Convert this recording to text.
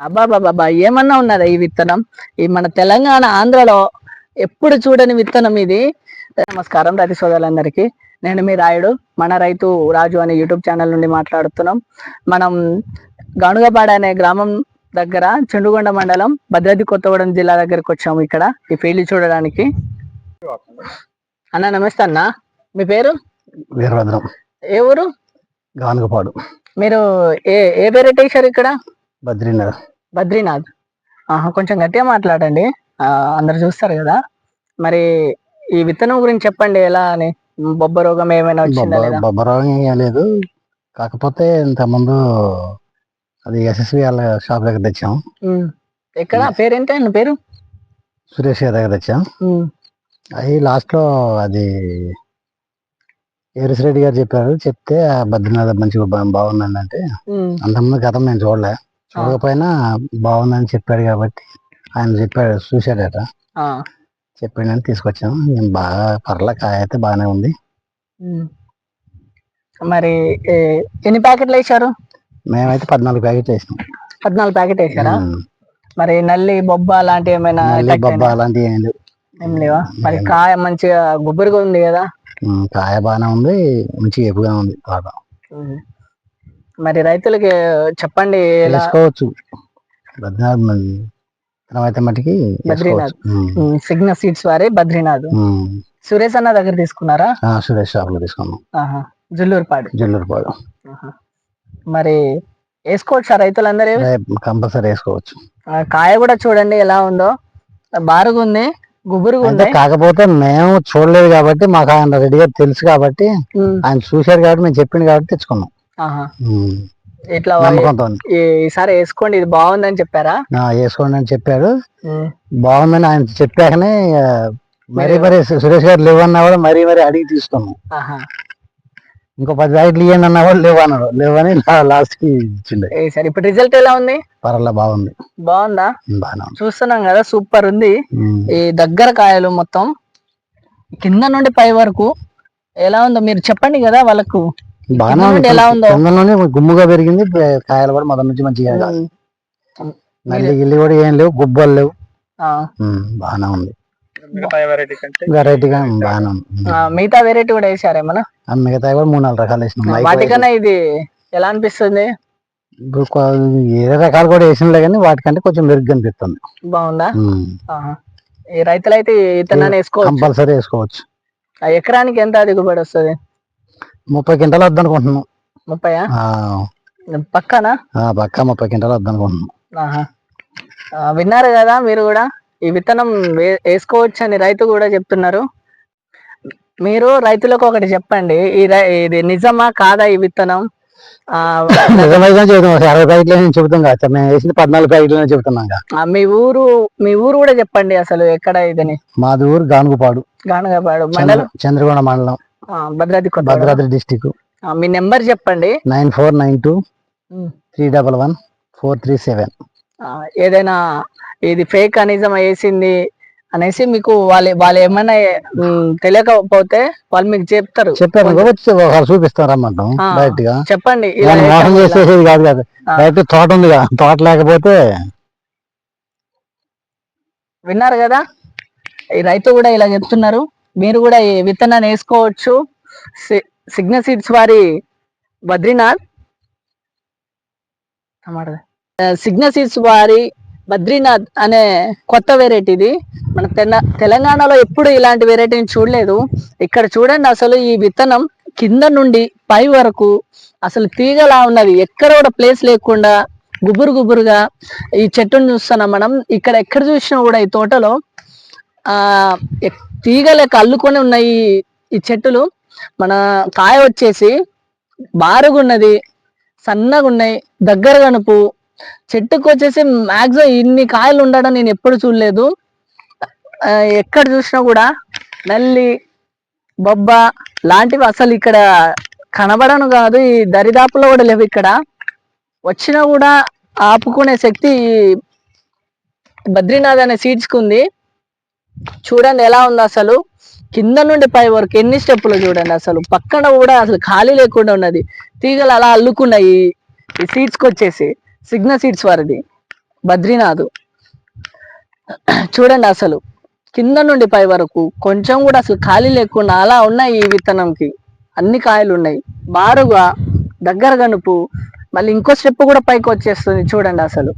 అబ్బా బాబా ఏమన్నా ఉన్నదా ఈ విత్తనం? ఈ మన తెలంగాణ ఆంధ్రలో ఎప్పుడు చూడని విత్తనం ఇది. నమస్కారం రైతు సోదరులందరికీ. నేను మీ రాయుడు మన రైతు రాజు అనే యూట్యూబ్ ఛానల్ నుండి మాట్లాడుతున్నాం. మనం గనుగపాడ అనే గ్రామం దగ్గర చెండుగొండ మండలం భద్రాద్రి కొత్తగూడెం జిల్లా దగ్గరికి వచ్చాము ఇక్కడ ఈ ఫీల్డ్ చూడడానికి. అన్న నమస్తే అన్న. మీ పేరు? వీరభద్రం. ఏ ఊరు? గానుగపాడు. మీరు ఏ ఏ వెరైటీ వేశారు ఇక్కడ? బద్రీనగర్ బద్రీనాథ్. ఆహా కొంచెం గట్టిగా మాట్లాడండి. అందరు చూస్తారు కదా. మరి ఈ విత్తనం గురించి చెప్పండి ఎలా అని. బొబ్బ రోగం ఏమైనా వచ్చిందా లేదా? బొబ్బరం ఏం లేదు. కాకపోతే ఇంతకుముందు అది ఎస్ఎస్వి వాళ్ళ షాప్ దగ్గర తెచ్చాం. ఎక్కడ? పేరేంటి? ఆయన పేరు? సురేష్ గారి దగ్గర తెచ్చాం. ఉమ్. అవి లాస్ట్లో అది ఏరిస్ రెడ్డి గారు చెప్పారు. చెప్తే ఆ బద్రీనాథ్ మంచిగా బా- బాగుందండి అంటే. అంతకుముందు గతం నేను చూడలే. చూడకపోయినా బాగుందని చెప్పాడు కాబట్టి ఆయన చెప్పాడు చూశాడట. చెప్పాడని తీసుకొచ్చాం. నేను బాగా పర్ల కాయ అయితే బాగానే ఉంది. మరి ఎన్ని ప్యాకెట్లు వేశారు? మేమైతే పద్నాలుగు ప్యాకెట్లు వేసినాం. పద్నాలుగు ప్యాకెట్ ఉమ్. మరి నల్లి బొబ్బ లాంటివి ఏమైనా బొబ్బ? అలాంటివి ఏం లేవు. మరి కాయ మంచిగా గుబ్బురుగా ఉంది కదా? కాయ బాగానే ఉంది మంచిగా ఎక్కువగా ఉంది ఉమ్. మరి రైతులకి చెప్పండి ఎలా? వేసుకోవచ్చు. బద్రీనాథ్ మటుకి బద్రీనాథ్. సిగ్నల్ సీడ్స్ వారి బద్రీనాథ్. సురేష్ అన్న దగ్గర తీసుకున్నారా? సురేష్ షాప్లో తీసుకున్నాం జుల్లూరుపాడు. జల్లూరుపాడు. మరి వేసుకోవచ్చా రైతులందరూ? కంపల్సరీ వేసుకోవచ్చు. ఆ, కాయ కూడా చూడండి ఎలా ఉందో. బారుగా ఉంది గుబురుగా అంటే ఉంది కాకపోతే మేము చూడలేదు కాబట్టి మాకు ఆయన రెడీగా తెలుసు కాబట్టి. ఆయన చూశారు కాబట్టి మేము చెప్పింది కాబట్టి తెచ్చుకున్నాం. ఇట్లా ఈసారి వేసుకోండి ఇది బాగుందని చెప్పారా? వేసుకోండి అని చెప్పాడు. బాగుందని ఆయన చెప్పాకనే మరీ మరి సురేష్ గారు లేవన్నా కూడా మరీ మరీ అడిగి తీసుకున్నాం ఆహా. ఇంకో పది ప్యాకెట్లు ఇవ్వండి అన్నా కూడా లేవు అన్నాడు లేవని లాస్ట్కి ఇచ్చిండే. ఈసారి ఇప్పుడు రిజల్ట్ ఎలా ఉంది? పర్వాలే బాగుంది. బాగుందా? ఉంది. చూస్తున్నాం కదా సూపర్ ఉంది. ఈ దగ్గర కాయలు మొత్తం కింద నుండి పై వరకు ఎలా ఉందో మీరు చెప్పండి కదా వాళ్ళకు. బాగానే ఎలా ఉందో? కిందలోనే గుమ్ముగా పెరిగింది. కాయలు కూడా మొదటి నుంచి మంచిగా కాదు. గిల్లి కూడా ఏం లేవు గుబ్బలు లేవు. బాగానే ఉంది. వెరైటీగా బాగానే ఉంది. మిగతా వెరైటీ కూడా వేసారేమన్నా ఆ మిగతా కూడా మూడు నాలుగు రకాలు వేసినాం. వాటికన్నా ఇది ఎలా అనిపిస్తుంది? ఏ రకాలు కూడా వేసినలే కానీ వాటికంటే కొంచెం మెరుగ్గా అనిపిస్తుంది. బాగుందా? రైతులైతే ఈ విత్తనాన్ని వేసుకోవచ్చు. కంపల్సరీ వేసుకోవచ్చు. ఆ ఎకరానికి ఎంత దిగుబడి వస్తుంది? ముప్పై క్వింటాలు వద్దనుకుంటున్నాం ముప్పై ఆ, పక్కనా? పక్కా ముప్పై క్వింటాలు వద్దనుకుంటున్నాం ఆహా. ఆ, విన్నారు కదా మీరు కూడా? ఈ విత్తనం వేసుకోవచ్చు అని రైతు కూడా చెప్తున్నారు. మీరు రైతులకు ఒకటి చెప్పండి. ఇది నిజమా కాదా ఈ విత్తనం? నిజమైతే చెబుతాం ఒక అరవై ప్యాకెట్లు నేను చెబుతాం కదా. మేము పద్నాలుగు ప్యాకెట్లు చెబుతున్నాం మీ ఊరు మీ ఊరు కూడా చెప్పండి అసలు ఎక్కడ ఇదని. మాది ఊరు గానుగుపాడు. గానగపాడు మండలం? చంద్రగొండ మండలం. భద్రాద్రి భద్రాద్రి డిస్టిక్ మీ నెంబర్ చెప్పండి. Nine four nine two. Three double one four three seven. ఏదైనా ఇది ఫేక్ నిజం వేసింది అనేసి మీకు వాళ్ళు వాళ్ళు ఏమైనా తెలియకపోతే వాళ్ళు మీకు చెప్తారు. చెప్పారు కదా, వచ్చి ఒకసారి చూపిస్తాం రమ్మంటాం ఆ. డైరెక్ట్గా చెప్పండి మోసం. చేసేది కాదు కదా. డైరెక్ట్ తోట ఉంది కదా తోట లేకపోతే విన్నారు కదా? ఈ రైతు కూడా ఇలా చెప్తున్నారు. మీరు కూడా ఈ విత్తనాన్ని వేసుకోవచ్చు. సిగ్నల్ సీడ్స్ వారి బద్రీనాథ్. సిగ్నల్ సీడ్స్ వారి బద్రీనాథ్ అనే కొత్త వెరైటీ ఇది. మన తెలంగాణలో ఎప్పుడు ఇలాంటి వెరైటీని చూడలేదు. ఇక్కడ చూడండి అసలు ఈ విత్తనం కింద నుండి పై వరకు అసలు తీగలా ఉన్నది. ఎక్కడ కూడా ప్లేస్ లేకుండా గుబురు గుబురుగా ఈ చెట్టును చూస్తున్నాం మనం. ఇక్కడ ఎక్కడ చూసినా కూడా ఈ తోటలో ఆ ఎక్- అల్లుకొని ఉన్నాయి ఈ- చెట్టులు. మన కాయ వచ్చేసి బారుగున్నది సన్నగా ఉన్నాయి దగ్గర కనుపు చెట్టుకు వచ్చేసి మాక్సిమం ఇన్ని కాయలు ఉండడం నేను ఎప్పుడు చూడలేదు. ఎక్కడ చూసినా కూడా నల్లి బొబ్బ లాంటివి అసలు ఇక్కడ కనబడను కాదు. ఈ దరిదాపులో కూడా లేవు ఇక్కడ. వచ్చినా కూడా ఆపుకునే శక్తి బద్రీనాథ్ అనే సీడ్స్కి ఉంది. చూడండి ఎలా ఉంది అసలు. కింద నుండి పై వరకు ఎన్ని స్టెప్పులు చూడండి అసలు. పక్కన కూడా అసలు ఖాళీ లేకుండా ఉన్నది. తీగలు అలా అల్లుకున్నాయి. ఈ సీట్స్కి వచ్చేసి సిగ్నల్ సీడ్స్ వారిది. బద్రీనాథ్. చూడండి అసలు. కింద నుండి పై వరకు కొంచెం కూడా అసలు ఖాళీ లేకుండా అలా ఉన్నాయి ఈ విత్తనంకి. అన్ని కాయలు ఉన్నాయి. బారుగా దగ్గర గనుపు మళ్ళీ ఇంకో స్టెప్ కూడా పైకి వచ్చేస్తుంది చూడండి అసలు.